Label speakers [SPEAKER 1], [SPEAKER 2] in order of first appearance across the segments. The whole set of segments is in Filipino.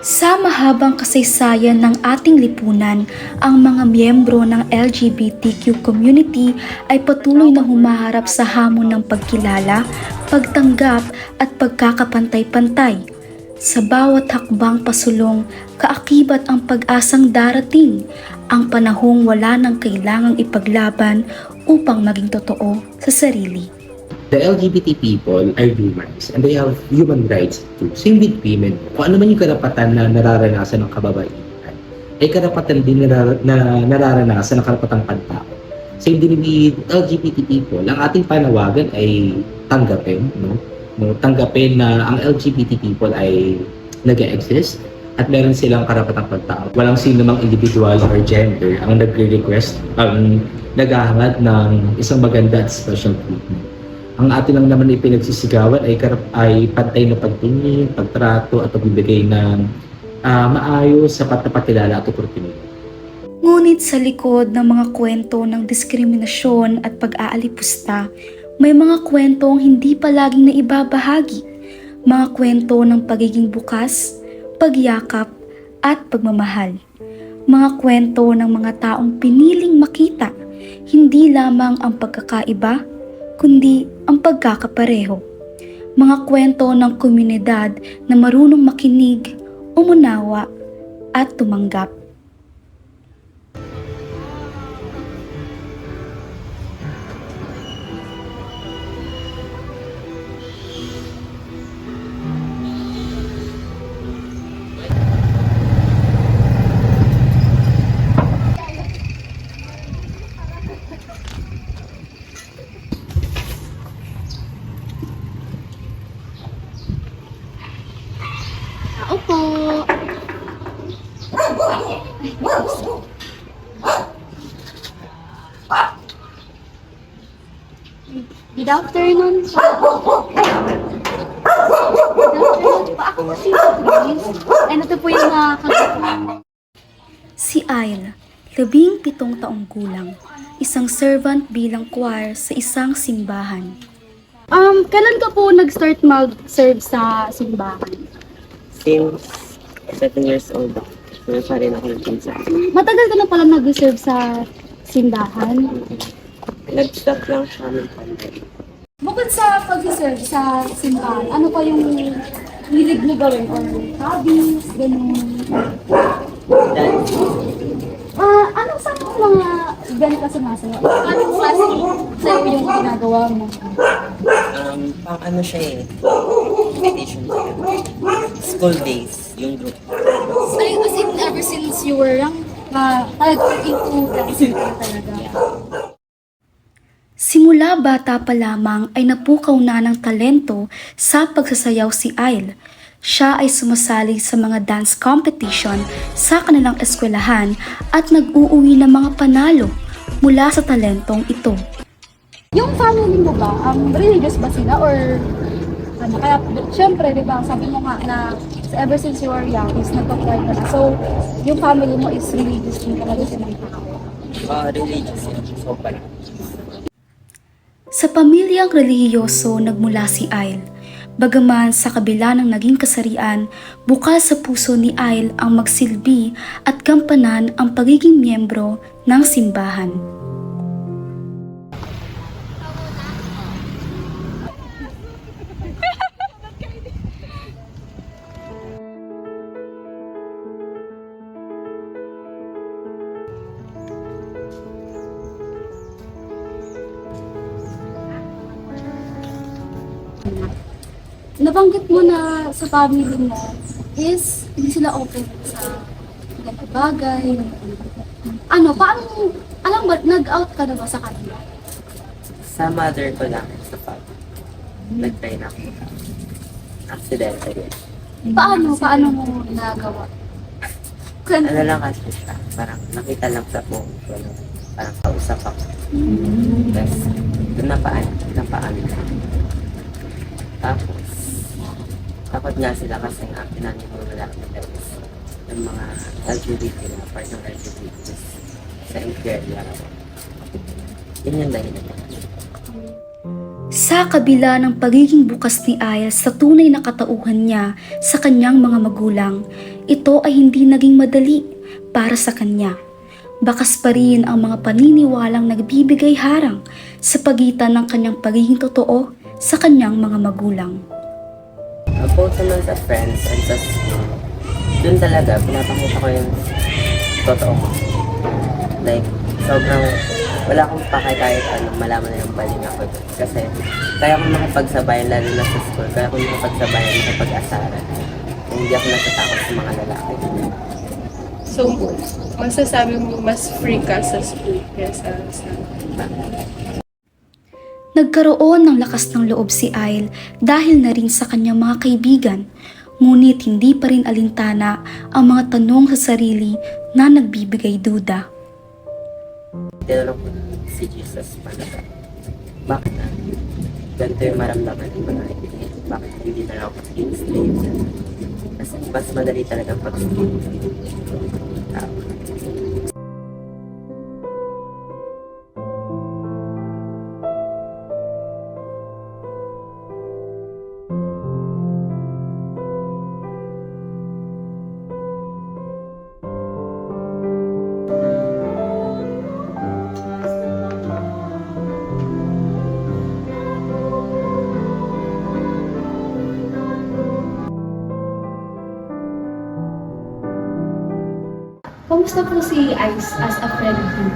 [SPEAKER 1] Sa mahabang kasaysayan ng ating lipunan, ang mga miyembro ng LGBTQ community ay patuloy na humaharap sa hamon ng pagkilala, pagtanggap at pagkakapantay-pantay. Sa bawat hakbang pasulong, kaakibat ang pag-asang darating, ang panahong wala nang kailangang ipaglaban upang maging totoo sa sarili.
[SPEAKER 2] The LGBT people are humans and they have human rights too. Same with women. Kung ano man yung karapatan na nararanasan ng kababaihan, ay karapatan din na, na nararanasan ng karapatang pantao. Same din with LGBT people. Ang ating panawagan ay tanggapin, no? no? Tanggapin na ang LGBT people ay nag-exist at meron silang karapatang pagtao. Walang sino mang individual or gender ang nagre-request, ang naghahangad ng isang maganda at special treatment ang atin lang naman ipinagsisigawan ay, karap, ay pantay na pagtingin, pagtrato at pagbibigay ng ah, maayos, sapat na pakilala at oportunidad.
[SPEAKER 1] Ngunit sa likod ng mga kwento ng diskriminasyon at pag-aalipusta, may mga kwentong hindi palaging naibabahagi. Mga kwento ng pagiging bukas, pagyakap, at pagmamahal. Mga kwento ng mga taong piniling makita, hindi lamang ang pagkakaiba, kundi ang pagkakapareho. Mga kwento ng komunidad na marunong makinig, umunawa, at tumanggap.
[SPEAKER 3] Good afternoon po. Good afternoon po. Ako po si Grace. Ano to po yung mga?
[SPEAKER 1] Si Ail, labing pitong taong gulang, isang servant bilang choir sa isang simbahan.
[SPEAKER 3] Um, kailan ka po nag-start mag-serve sa simbahan?
[SPEAKER 4] Since 7 years old ako, meron pa rin ako nagpinsan.
[SPEAKER 3] Matagal ka na pala nag-serve sa simbahan.
[SPEAKER 4] Nag-stop lang siya ng pandemic.
[SPEAKER 3] Bukod sa pag-serve sa simbahan, ano pa yung hilig mo gawin or hobbies, ganun?
[SPEAKER 4] Dance,
[SPEAKER 3] Ah, anong sa mga event ka sumasayo? Anong klase sa'yo yung ginagawa mo?
[SPEAKER 4] um, pang ano siya eh, meditation siya. School days, yung group.
[SPEAKER 3] Ay, as in, ever since you were young, na talagang into dancing ka talaga.
[SPEAKER 1] Simula bata pa lamang ay napukaw na ng talento sa pagsasayaw si Ail. Siya ay sumasali sa mga dance competition sa kanilang eskwelahan at nag-uuwi ng mga panalo mula sa talentong ito.
[SPEAKER 3] Yung family mo ba, um, religious ba sila or ano, kaya, syempre, di ba, sabi mo nga na ever since you were young, is nagpa-choir ka na. So, yung family mo is religious din talaga tao.
[SPEAKER 4] Uh, religious yun, so pala.
[SPEAKER 1] Sa pamilyang relihiyoso nagmula si Ail. Bagaman sa kabila ng naging kasarian, bukas sa puso ni Ail ang magsilbi at gampanan ang pagiging miyembro ng simbahan.
[SPEAKER 3] Nabanggit mo na sa family mo is hindi sila open sa ganito bagay. Ano, paano, alam ba, nag-out ka na ba sa kanila?
[SPEAKER 4] Sa mother ko lang, sa father. Nag-try na ako. Accidentally.
[SPEAKER 3] Paano, paano mo nagawa? Kwento.
[SPEAKER 4] Ano lang kasi siya, parang nakita lang sa phone ko. no? Parang kausap ako. Tapos, doon napaan, napaan. Tapos, takot nga sila kasi nga pinanimulala ko guys yung mga LGBT na part ng LGBT sa Imperial. Yun yung dahilan.
[SPEAKER 1] Sa kabila ng pagiging bukas ni Aya sa tunay na katauhan niya sa kanyang mga magulang, ito ay hindi naging madali para sa kanya. Bakas pa rin ang mga paniniwalang nagbibigay harang sa pagitan ng kanyang pagiging totoo sa kanyang mga magulang.
[SPEAKER 4] Both naman sa friends and sa school, dun talaga, pinapakita ko yung totoo ko. Like, sobrang wala akong pake kahit ano, malaman na yung baling ako dun. Kasi, kaya akong makipagsabayan, lalo na sa school, kaya akong makipagsabayan sa pag-asaran. Hindi ako natatakot sa mga lalaki.
[SPEAKER 5] So, masasabi mo mas free ka sa school kaysa sa
[SPEAKER 1] Nagkaroon ng lakas ng loob si Ail dahil na rin sa kanyang mga kaibigan, ngunit hindi pa rin alintana ang mga tanong sa sarili na nagbibigay duda.
[SPEAKER 4] Tinanong ko si Jesus ba? Bakit na? Ganito yung maramdaman ng mga kaibigan. Bakit hindi na ako slave Kasi mas madali talaga pag-slave. Tao.
[SPEAKER 6] Kamusta po si Ice as a friend you?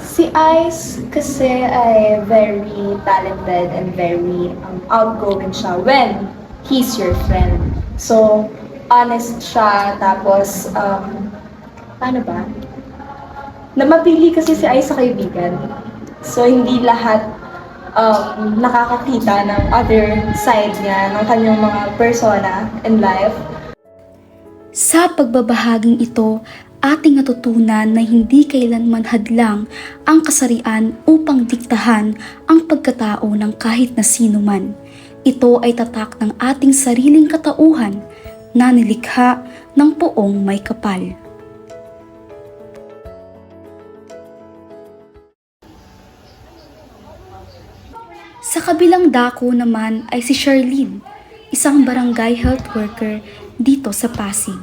[SPEAKER 7] Si Ice kasi ay very talented and very um, outgoing siya when he's your friend. So, honest siya, tapos, um, paano ba? Na mapili kasi si Ice sa kaibigan. So, hindi lahat um, nakakakita ng other side niya, ng kanyang mga persona in life.
[SPEAKER 1] Sa pagbabahaging ito, ating natutunan na hindi kailanman hadlang ang kasarian upang diktahan ang pagkatao ng kahit na sino man. Ito ay tatak ng ating sariling katauhan na nilikha ng poong may kapal. Sa kabilang dako naman ay si Charlene, isang barangay health worker dito sa Pasig.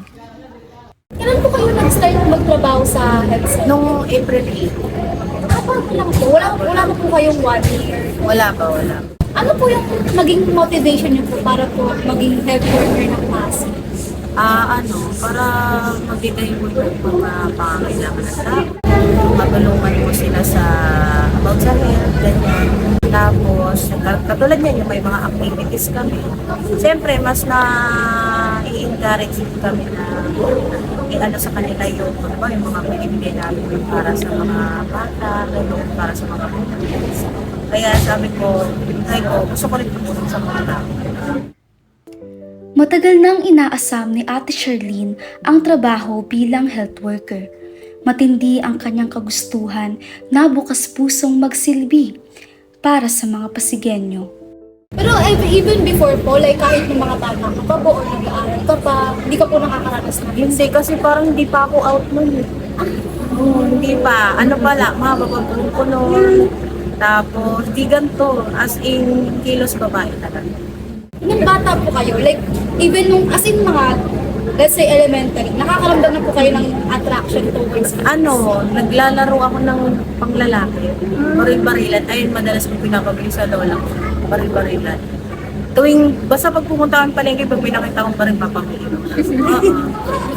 [SPEAKER 3] Kailan po kayo nag-start magtrabaho sa center?
[SPEAKER 8] Nung April 8,
[SPEAKER 3] Kapag lang po, wala, wala po po kayong one year.
[SPEAKER 8] wala pa, wala.
[SPEAKER 3] Ano po yung naging motivation niyo po para po maging health worker ng Pasig?
[SPEAKER 8] Ah, ano, para magbigay mo ng mga pangangailangan ng tao. Matulungan mo sila sa about sa health, ganyan. Tapos, kat- katulad niyan, yung may mga activities kami. Siyempre, mas na i-encourage kami na i-ano sa kanila yung, ano yung mga binibigay namin para sa mga bata, ganun, para sa mga babies. Kaya sabi ko, try ko, gusto ko rin tumulong sa mga tao.
[SPEAKER 1] Matagal nang inaasam ni Ate Charlene ang trabaho bilang health worker. Matindi ang kanyang kagustuhan na bukas pusong magsilbi para sa mga Pasigenyo.
[SPEAKER 3] Pero ev- even before po, like kahit ng mga bata ka pa po or nag-aaral ka pa, hindi ka po nakakaranas na yun.
[SPEAKER 8] Hindi, kasi parang hindi pa ako out nun. eh. Oo, hindi pa. Ano pala, mababagong ko noon. Tapos, di ganito. As in, kilos babae talaga.
[SPEAKER 3] Nung bata po kayo, like even nung as in mga, let's say elementary, nakakaramdam na po kayo ng attraction towards
[SPEAKER 8] Ano, naglalaro ako ng panglalaki. Baril-barilan. Ayun, madalas kong pinapabili sa lola ko. Baril-barilan. Tuwing, basta pag pumunta kang palengke, pag may nakita akong baril, papamili ko. Oo.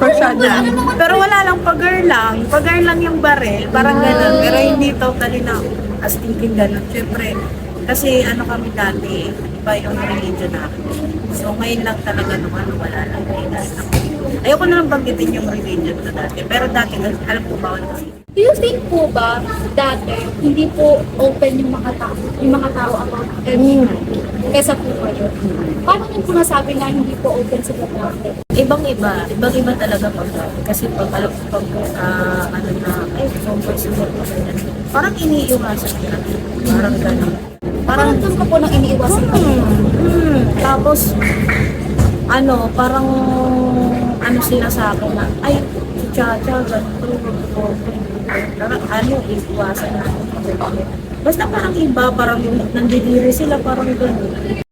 [SPEAKER 8] For sure na. Pero wala lang, pag-girl lang. Pag-girl lang yung baril, parang gano'n. Pero hindi totally na as thinking gano'n. Siyempre, kasi ano kami dati, iba yung religion namin. So ngayon lang talaga nung ano, wala lang. Ayoko na lang banggitin yung religion ko dati. Pero dati, alam ko bawal kasi.
[SPEAKER 3] Do you think po ba dati hindi po open yung mga tao, yung mga tao about everything kaysa po kayo? Paano niyo po nasabi na hindi po open sila dati?
[SPEAKER 8] Ibang-iba, ibang-iba talaga pag kasi pag alam ko pag ah, ano na, ay, comfort sa mga ganyan. Parang iniiwasan ka. Parang gano'n.
[SPEAKER 3] Parang
[SPEAKER 8] Parang,
[SPEAKER 3] doon ka po nang iniiwasan
[SPEAKER 8] hmm, hmm, tapos, ano, parang, ano sila sa akin na, ay, si Chacha, ganito, ganito, ano, iiwasan na. Basta parang iba, parang nandidiri sila, parang gano'n.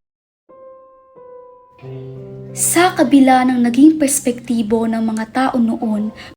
[SPEAKER 1] Sa kabila ng naging perspektibo ng mga tao noon,